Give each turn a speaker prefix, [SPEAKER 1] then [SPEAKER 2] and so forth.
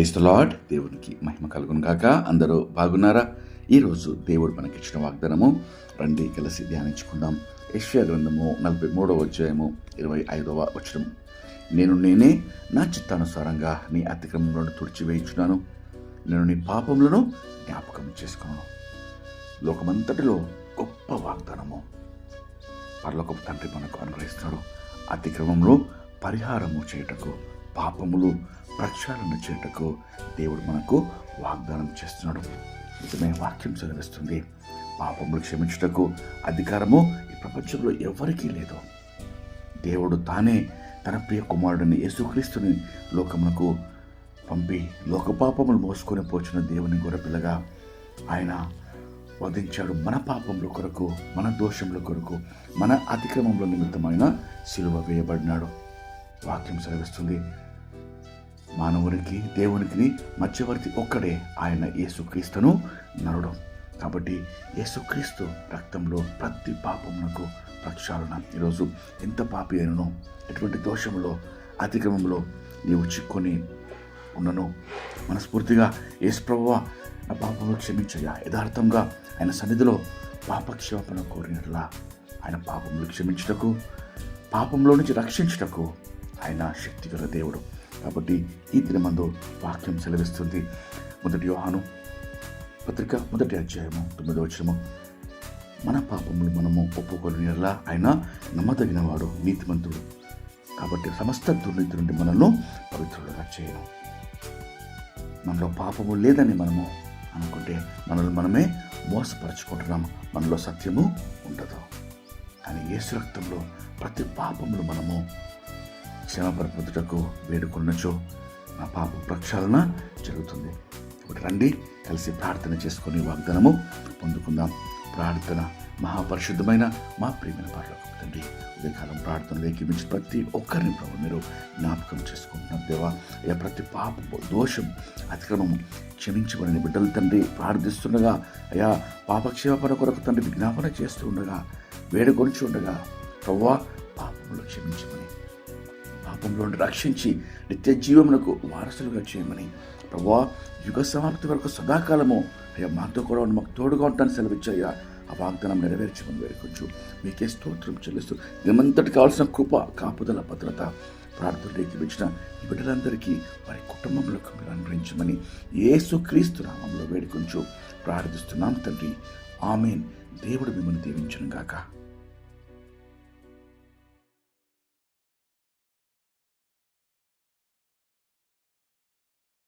[SPEAKER 1] Price lord. దేవునికి మహిమ కలుగును గాక. అందరూ బాగున్నారా? ఈరోజు దేవుడు మనకిచ్చిన వాగ్దానము రండి కలిసి ధ్యానించుకుందాం. యశ్యా గ్రంథము నలభై మూడవ అధ్యాయము ఇరవై ఐదవ వచనం. నేను నేనే నా చిత్తానుసారంగా నీ అతిక్రమంలో తుడిచివేయించున్నాను. నేను నీ పాపములను జ్ఞాపకం చేసుకున్నాను. లోకమంతటిలో గొప్ప వాగ్దానము. పరలోకపు తండ్రి మనకు అనుగ్రహిస్తున్నాడు అతిక్రమంలో పరిహారము చేయుటకు పాపములు ప్రక్షాళన చేయుటకు దేవుడు మనకు వాగ్దానం చేస్తున్నాడు. నిజమే వాక్యం చదివిస్తుంది. పాపములు క్షమించుటకు అధికారము ఈ ప్రపంచంలో ఎవరికీ లేదు. దేవుడు తానే తన ప్రియ కుమారుడిని యేసుక్రీస్తుని లోకమునకు పంపి లోక పాపములు మోసుకొని పోచిన దేవుని గొర్రెపిల్లగా ఆయన వధించాడు. మన పాపముల కొరకు మన దోషముల కొరకు మన అతిక్రమముల నిమిత్తమైన సిలువ వేయబడినాడు. వాక్యం సెలవిస్తుంది. మానవునికి దేవునికి మధ్యవర్తి ఒక్కడే ఆయన యేసుక్రీస్తును నరుడు. కాబట్టి యేసుక్రీస్తు రక్తంలో ప్రతి పాపమునకు ప్రక్షాళన. ఈరోజు ఎంత పాపి అయినను ఎటువంటి దోషంలో అతిక్రమంలో నీవు చిక్కుని ఉన్నను. మనస్ఫూర్తిగా యేసుప్రభువ నా పాపములు క్షమించయ్యా. యథార్థంగా ఆయన సన్నిధిలో పాపక్షేపణ కోరినట్లా ఆయన పాపములు క్షమించుటకు పాపంలో నుంచి రక్షించుటకు ఆయన శక్తిగల దేవుడు. కాబట్టి ఈ దినమందు వాక్యం సెలవిస్తుంది. మొదటి యోహాను పత్రిక మొదటి అధ్యాయము తొమ్మిదో వచ్చము మన పాపములు మనము ఒప్పుకొనిలా ఆయన నమ్మదగినవాడు నీతిమంతుడు. కాబట్టి సమస్త దుర్నీతి నుండి మనల్ని పవిత్రులుగా చేయను. మనలో పాపము లేదని మనము అనుకుంటే మనల్ని మనమే మోసపరచుకుంటున్నాము మనలో సత్యము ఉండదు. కానీ యేసు రక్తంలో ప్రతి పాపములు మనము క్షమపరపతుటకు వేడుకున్నచో నా పాప ప్రక్షాళన జరుగుతుంది. ఇప్పుడు రండి కలిసి ప్రార్థన చేసుకుని వాగ్దానము పొందుకుందాం. ప్రార్థన మహాపరిశుద్ధమైన మా ప్రియమైన పాటలకు తండ్రి ఉదయకాలం ప్రార్థనలోకి మించి ప్రతి ఒక్కరిని ప్రభు మీరు జ్ఞాపకం చేసుకుంటున్నారు దేవా. ఏ ప్రతి పాపము దోషం అతిక్రమము క్షమించబడిన బిడ్డలు తండ్రి ప్రార్థిస్తుండగా అయ్యా పాపక్షేమపర కొరకు తండ్రి విజ్ఞాపన చేస్తూ ఉండగా వేడుకొనిచి ఉండగా ప్రవ్వా పాపములు క్షమించమని పాపంలో రక్షించి నిత్య జీవమునకు వారసులుగా చేయమని. ప్రభా యుగ సమాప్తి వరకు సదాకాలము అయ్యా మాతో కూడా ఉండి మాకు తోడుగా ఉంటాను సెలవిచ్చయ్యా ఆ వాగ్దానం నెరవేర్చమని వేడుకొచ్చు మీకే స్తోత్రం చెల్లిస్తూ నిమంతటి కావాల్సిన కృప కాపుదల భద్రత ప్రార్థన రేకిపించిన ఈ బిడ్డలందరికీ వారి కుటుంబంలోకి మీరు అనుగ్రహించమని యేసుక్రీస్తు నామంలో వేడుకొంచు. ప్రార్థిస్తున్నాం తండ్రి. ఆమెన్. దేవుడు మిమ్మల్ని దీవించను గాక